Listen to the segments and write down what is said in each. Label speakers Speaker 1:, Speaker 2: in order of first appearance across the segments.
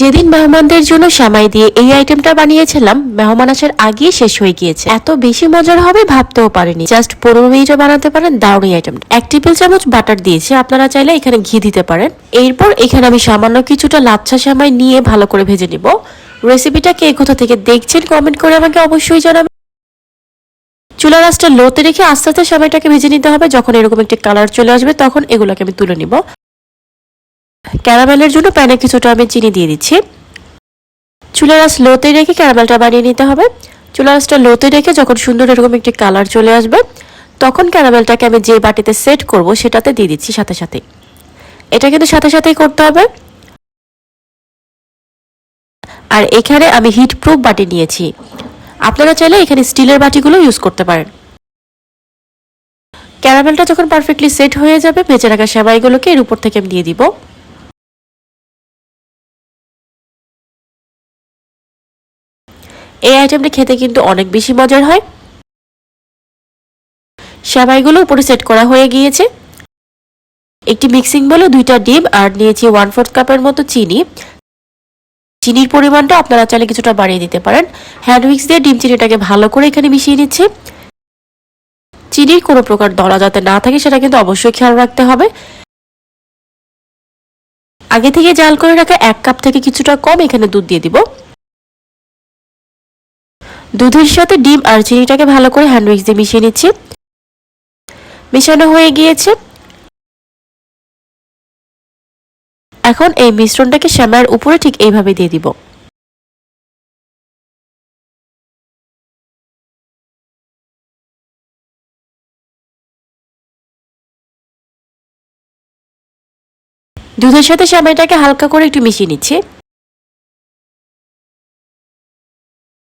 Speaker 1: যেদিন মেহমানদের জন্য সামাই দিয়ে এই আইটেমটা বানিয়েছিলাম, মেহমান আসার আগেই শেষ হয়ে গিয়েছে। এত বেশি মজার হবে ভাবতেও পারেনি। জাস্ট পনেরো মিনিটে বানাতে পারেন, দারুণ এই আইটেমটা এক টেবিল চামচ বাটার দিয়েছি, আপনারা চাইলে এখানে ঘি দিতে পারেন। এরপর এখানে আমি সামান্য কিছুটা লাচ্ছা সামাই নিয়ে ভালো করে ভেজে নিব। রেসিপিটা কে কোথা থেকে দেখছেন কমেন্ট করে আমাকে অবশ্যই জানাবেন। চুলা রাসটা লোতে রেখে আস্তে আস্তে সময়টাকে ভেজে নিতে হবে। যখন এরকম একটি কালার চলে আসবে, তখন এগুলোকে আমি তুলে নিব। ক্যারামেলের জন্য প্যানে কিছুটা আমি চিনি দিয়ে দিচ্ছি। চুলা রাস লোতে রেখে ক্যারামেলটা বানিয়ে নিতে হবে। চুলা রাসটা লোতে রেখে যখন সুন্দর এরকম একটি কালার চলে আসবে, তখন ক্যারামেলটাকে আমি যে বাটিতে সেট করব সেটাতে দিয়ে দিচ্ছি সাথে সাথে। এটা কিন্তু সাথে সাথেই করতে হবে। আর এখানে আমি হিট প্রুফ বাটি নিয়েছি। আপনারা চাইলে এখানে স্টিলের বাটিগুলো ইউজ করতে পারেন। ক্যারামেলটা যখন পারফেক্টলি সেট হয়ে যাবে, ভেজে রাখা সেমাইগুলোকে এর উপর থেকে আমি দিয়ে দিব। এই আইটেমটি খেতে কিন্তু অনেক বেশি মজার হয়। সেমাইগুলো উপরে সেট করা হয়ে গিয়েছে। একটি মিক্সিং বলে দুইটা ডিম আর নিয়েছি ওয়ান ফোর্থ কাপের মতো চিনি। চিনির পরিমাণটা আপনারা চাইলে কিছুটা বাড়িয়ে দিতে পারেন। হ্যান্ড উইক্স দিয়ে ডিম চিনিটাকে ভালো করে এখানে মিশিয়ে নিচ্ছি। চিনির কোনো প্রকার দলা যাতে না থাকে সেটা কিন্তু অবশ্যই খেয়াল রাখতে হবে। আগে থেকে জাল করে রাখা এক কাপ থেকে কিছুটা কম এখানে দুধ দিয়ে দিব। দুধের সাথে ডিম আর চিনিটাকে ভালো করে হ্যান্ড উইক্স দিয়ে মিশিয়ে নিচ্ছি। মিশানো হয়ে গিয়েছে। এখন এই মিশ্রণটাকে শ্যামার উপরে ঠিক এইভাবে দিয়ে দিব। দুধের সাথে শ্যামাইটাকে হালকা করে একটু মিশিয়ে নিচ্ছি।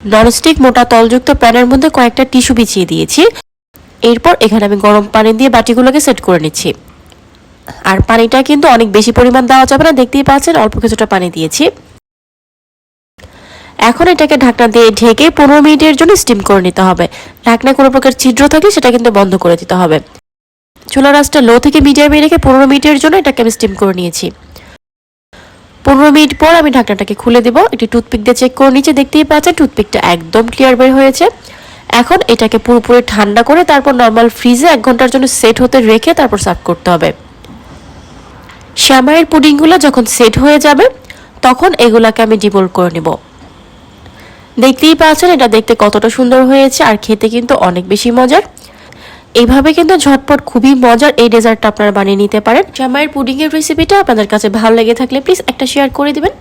Speaker 1: ননস্টিক মোটা তলযুক্ত প্যানের মধ্যে কয়েকটা টিস্যু বিছিয়ে দিয়েছি। এরপর এখানে আমি গরম পানি দিয়ে বাটিগুলোকে সেট করে নিচ্ছি। আর পানিটা কিন্তু অনেক বেশি পরিমাণ দেওয়া যাবে না, দেখতেই পাচ্ছেন অল্প কিছুটা পানি দিয়েছি। এখন এটাকে ঢাকনা দিয়ে ঢেকে পনেরো মিনিটের জন্য স্টিম করে নিতে হবে। ঢাকনায় কোনো প্রকার ছিদ্র থাকলে সেটা কিন্তু বন্ধ করে দিতে হবে। চুলা রাসটা লো থেকে মিডিয়ামে রেখে পনেরো মিনিটের জন্য এটাকে আমি স্টিম করে নিয়েছি। পনেরো মিনিট পর আমি ঢাকনাটাকে খুলে দেবো। একটি টুথপিক দিয়ে চেক করে নিচে দেখতেই পাচ্ছেন, টুথপিকটা একদম ক্লিয়ার বের হয়েছে। এখন এটাকে পুরোপুরি ঠান্ডা করে তারপর নর্মাল ফ্রিজে এক ঘণ্টার জন্য সেট হতে রেখে তারপর সার্ভ করতে হবে। শ্যামাইয়ের পুডিংগুলো যখন সেট হয়ে যাবে, তখন এগুলাকে আমি ডিবোল করে নেব। দেখতেই পাচ্ছেন, এটা দেখতে কতটা সুন্দর হয়েছে আর খেতে কিন্তু অনেক বেশি মজার। এইভাবে কিন্তু ঝটপট খুবই মজার এই ডেজার্টটা আপনারা বানিয়ে নিতে পারেন। জামাইয়ের পুডিংয়ের রেসিপিটা আপনাদের কাছে ভালো লেগে থাকলে প্লিজ একটা শেয়ার করে দিবেন।